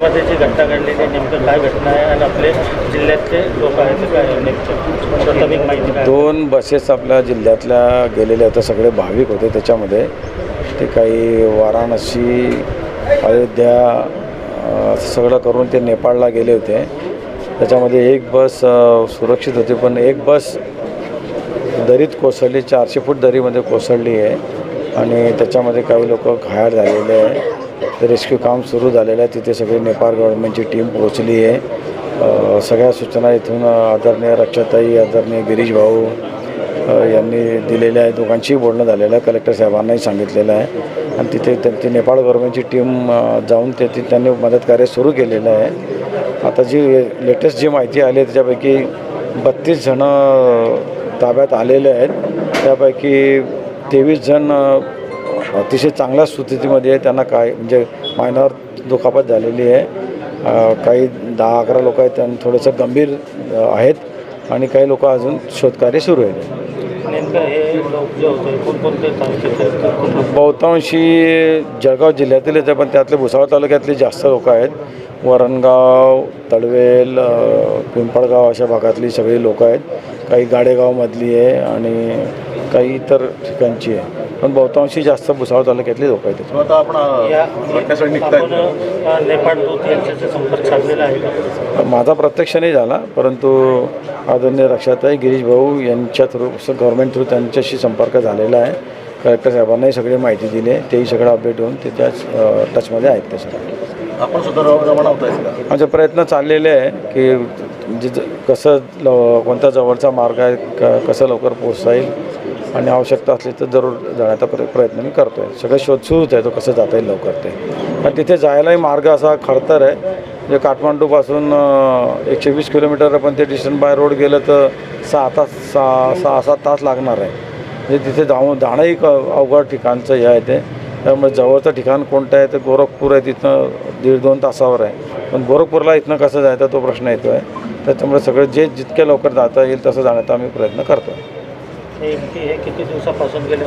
मध्ये घटना घडलेली नेमकं काय घटना आहे आणि आपले जिल्ह्यातले लोक आहेत काय नेमकं? प्राथमिक माहिती काय दोन बसेस आपल्या जिल्ह्यातल्या गेलेल्या होत्या सगळे भाविक होते त्याच्यामध्ये. ते काही वाराणसी अयोध्या असं सगळं करून ते नेपाळला गेले होते. त्याच्यामध्ये एक बस सुरक्षित होती पण एक बस दरीत कोसळली चारशे फूट दरीमध्ये कोसळली आहे. आणि त्याच्यामध्ये काही लोक घायाळ झालेले आहे रेस्क्यू काम सुरू झालेलं आहे. तिथे सगळी नेपाळ गव्हर्नमेंटची टीम पोहोचली आहे. सगळ्या सूचना इथून आदरणीय रक्षाताई आदरणीय गिरीश भाऊ यांनी दिलेल्या आहे दोघांशीही बोलणं झालेलं आहे. कलेक्टर साहेबांनाही सांगितलेलं आहे. आणि तिथे त्यांची नेपाळ गव्हर्नमेंटची टीम जाऊन ते ती- त्यांनी मदत कार्य सुरू केलेलं आहे. आता जी लेटेस्ट जी माहिती आली आहे त्याच्यापैकी बत्तीस जणं ताब्यात आलेले आहेत. त्यापैकी तेवीस जण अतिशय चांगल्या स्थितीमध्ये आहे त्यांना काय म्हणजे मायनर दुखापत झालेली आहे. काही दहा अकरा लोक आहेत त्यांना थोडंसं गंभीर आहेत. आणि काही लोक अजून शोधकार्य सुरू आहे हे आहेत? बहुतांशी जळगाव जिल्ह्यातील येते पण त्यातले भुसावळ तालुक्यातले जास्त लोक आहेत. वरणगाव तळवेल अ, पिंपळगाव अशा भागातली सगळी लोक आहेत. काही गाडेगावमधली आहे आणि काही इतर ठिकाणची आहे. पण बहुतांशी जास्त भुसावळ तालुक्यातली लोक आहेत. आता आपण संपर्क साधलेला आहे माझा प्रत्यक्ष नाही झाला परंतु आदरणीय रक्षाताई गिरीश भाऊ यांच्या थ्रू गव्हर्नमेंट थ्रू त्यांच्याशी संपर्क झालेला आहे. कलेक्टर साहेबांनाही सगळी माहिती दिली आहे. तेही सगळं अपडेट होऊन ते त्याच टचमध्ये आहेत ते सगळं आपण सुद्धा आमचे प्रयत्न चाललेले आहे की ज- कसं कोणता जवळचा मार्ग आहे क कसं लवकर पोचता येईल आणि आवश्यकता असली तर जरूर जाण्याचा प्र प्रयत्न मी करतो आहे सगळं शोध सुरूच आहे तो कसं जाता येईल लवकर ते. आणि तिथे जायलाही मार्ग असा खडतर आहे. म्हणजे काठमांडूपासून एकशे वीस किलोमीटर पण ते डिस्टन्स बाय रोड गेलं तर सहा तास सहा सहा सात तास लागणार आहे. म्हणजे तिथे जाऊन जाणंही क अवघड ठिकाणचं हे आहे ते. त्यामुळे जवळचं ठिकाण कोणतं आहे ते गोरखपूर आहे तिथनं दीड दोन तासावर आहे. पण गोरखपूरला इथनं कसं जायचं तो प्रश्न येतो आहे त्याच्यामुळे सगळं जे जितक्या लवकर जाता येईल तसं जाण्याचा आम्ही प्रयत्न करतो आहे हे किती दिवसापासून गेले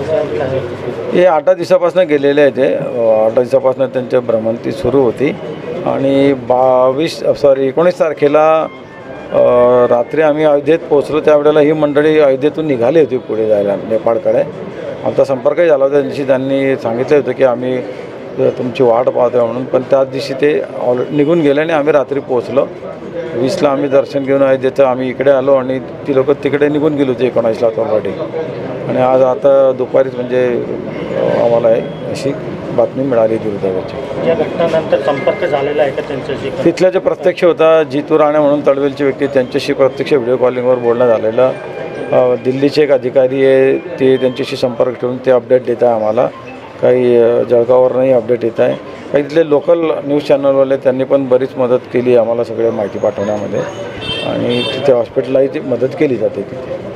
हे आठ दिवसापासून गेलेले आहे ते आठ दिवसापासून त्यांची भ्रमंती सुरू होती. आणि बावीस सॉरी एकोणीस तारखेला रात्री आम्ही अयोध्येत पोहोचलो. त्यावेळेला ही मंडळी अयोध्येतून निघाली होती पुढे जायला नेपाळकडे. आमचा संपर्कही झाला होता. त्या दिवशी त्यांनी सांगितलं होतं की आम्ही तुमची वाट पाहतोय म्हणून. पण त्याच दिवशी ते ऑल निघून गेले आणि आम्ही रात्री पोहोचलो. वीसला आम्ही दर्शन घेऊन अयोध्येचं आम्ही इकडे आलो आणि ती लोक तिकडे निघून गेली होती एकोणावीसला ऑलरेडी आणि आज आता दुपारीच म्हणजे आम्हाला अशी बातमी मिळाली दुर्दैवाची. या घटनानंतर संपर्क झालेला आहे का त्यांच्याशी? तिथला जे प्रत्यक्ष होता जितू राणे म्हणून तळवेलची व्यक्ती त्यांच्याशी प्रत्यक्ष व्हिडिओ कॉलिंगवर बोलणं झालेलं. दिल्लीचे एक अधिकारी आहे ते त्यांच्याशी संपर्क ठेवून ते अपडेट देत आहे आम्हाला. काही अ, जळगाववरनंही अपडेट येत आहे. काही तिथले लोकल न्यूज चॅनलवाले त्यांनी पण बरीच मदत केली आम्हाला सगळ्या माहिती पाठवण्यामध्ये. आणि तिथे हॉस्पिटललाही ती मदत केली जाते तिथे.